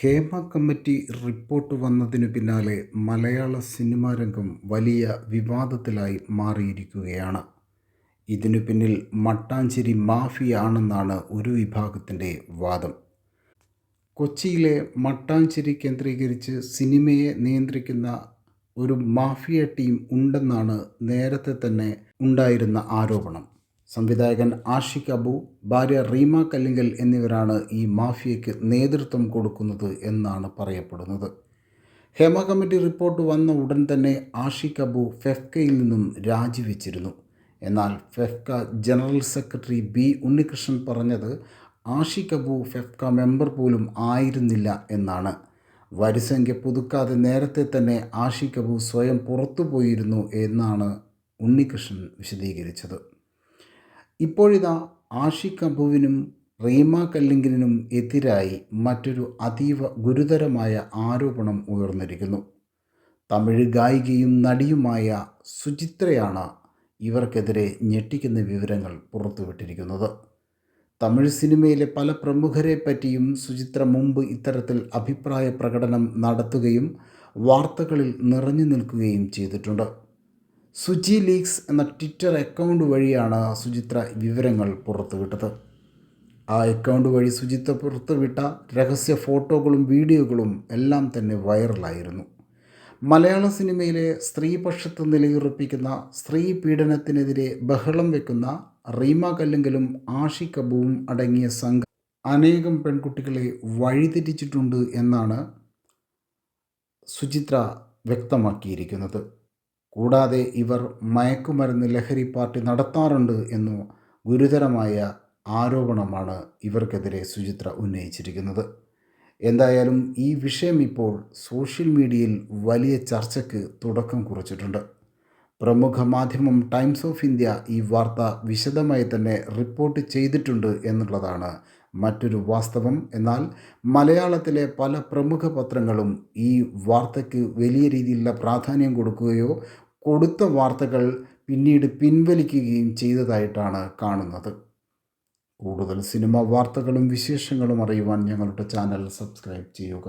Hema committee report വന്നതിനു പിന്നാലെ മലയാള cinema രംഗം വലിയ വിവാദത്തിലായി മാറിയിരിക്കുകയാണ്. ഇതിനു പിന്നിൽ മട്ടാഞ്ചേരി മാഫിയ ആണെന്നാണ് ഒരു വിഭാഗത്തിന്റെ വാദം. കൊച്ചിയിലെ മട്ടാഞ്ചേരി കേന്ദ്രീകരിച്ച് സിനിമയെ നിയന്ത്രിക്കുന്ന ഒരു മാഫിയ ടീം ഉണ്ടെന്നാണ് നേരത്തെ തന്നെ ഉണ്ടായിരുന്ന ആരോപണം. സംവിധായകൻ ആഷിഖ് അബു ഭാര്യ റീമ കല്ലിങ്കൽ എന്നിവരാണ് ഈ മാഫിയയ്ക്ക് നേതൃത്വം കൊടുക്കുന്നത് എന്നാണ് പറയപ്പെടുന്നത്. ഹേമ കമ്മിറ്റി റിപ്പോർട്ട് വന്ന ഉടൻ തന്നെ ആഷിഖ് അബു ഫെഫ്കയിൽ നിന്നും രാജിവെച്ചിരുന്നു. എന്നാൽ FEFKA general secretary B Unnikrishnan പറഞ്ഞത് ആഷിഖ് അബു ഫെഫ്ക മെമ്പർ പോലും ആയിരുന്നില്ല എന്നാണ്. വരിസംഖ്യ പുതുക്കാതെ നേരത്തെ തന്നെ ആഷിഖ് അബു സ്വയം പുറത്തു പോയിരുന്നു എന്നാണ് ഉണ്ണികൃഷ്ണൻ വിശദീകരിച്ചത്. ഇപ്പോഴിതാ ആഷിഖ് അബുവിനും റീമ കല്ലിങ്കിനും എതിരായി മറ്റൊരു അതീവ ഗുരുതരമായ ആരോപണം ഉയർന്നിരിക്കുന്നു. തമിഴ് ഗായികയും നടിയുമായ സുചിത്രയാണ് ഇവർക്കെതിരെ ഞെട്ടിക്കുന്ന വിവരങ്ങൾ പുറത്തുവിട്ടിരിക്കുന്നത്. തമിഴ് സിനിമയിലെ പല പ്രമുഖരെ പറ്റിയും സുചിത്ര മുമ്പ് ഇത്തരത്തിൽ അഭിപ്രായ പ്രകടനം നടത്തുകയും വാർത്തകളിൽ നിറഞ്ഞു നിൽക്കുകയും ചെയ്തിട്ടുണ്ട്. സുജി ലീക്സ് എന്ന ട്വിറ്റർ അക്കൗണ്ട് വഴിയാണ് സുചിത്ര വിവരങ്ങൾ പുറത്തുവിട്ടത്. ആ അക്കൗണ്ട് വഴി സുചിത്ര പുറത്തുവിട്ട രഹസ്യ ഫോട്ടോകളും വീഡിയോകളും എല്ലാം തന്നെ വൈറലായിരുന്നു. മലയാള സിനിമയിലെ സ്ത്രീപക്ഷത്ത് നിലയുറപ്പിക്കുന്ന സ്ത്രീ പീഡനത്തിനെതിരെ ബഹളം വെക്കുന്ന റീമ കല്ലെങ്കിലും ആഷി കബുവും അടങ്ങിയ സംഘം അനേകം പെൺകുട്ടികളെ വഴിതെറ്റിച്ചിട്ടുണ്ട് എന്നാണ് സുചിത്ര വ്യക്തമാക്കിയിരിക്കുന്നത്. കൂടാതെ ഇവർ മയക്കുമരുന്ന് ലഹരി പാർട്ടി നടത്താറുണ്ട് എന്നു ഗുരുതരമായ ആരോപണമാണ് ഇവർക്കെതിരെ സുചിത്ര ഉന്നയിച്ചിരിക്കുന്നത്. എന്തായാലും ഈ വിഷയം ഇപ്പോൾ സോഷ്യൽ മീഡിയയിൽ വലിയ ചർച്ചയ്ക്ക് തുടക്കം കുറിച്ചിട്ടുണ്ട്. പ്രമുഖ മാധ്യമം ടൈംസ് ഓഫ് ഇന്ത്യ ഈ വാർത്ത വിശദമായി തന്നെ റിപ്പോർട്ട് ചെയ്തിട്ടുണ്ട് എന്നുള്ളതാണ് മറ്റൊരു വാസ്തവം. എന്നാൽ മലയാളത്തിലെ പല പ്രമുഖ പത്രങ്ങളും ഈ വാർത്തയ്ക്ക് വലിയ രീതിയിലുള്ള പ്രാധാന്യം കൊടുക്കുകയോ കൊടുത്ത വാർത്തകൾ പിന്നീട് പിൻവലിക്കുകയും ചെയ്തതായിട്ടാണ് കാണുന്നത്. കൂടുതൽ സിനിമ വാർത്തകളും വിശേഷങ്ങളും അറിയുവാൻ ഞങ്ങളുടെ ചാനൽ സബ്സ്ക്രൈബ് ചെയ്യുക.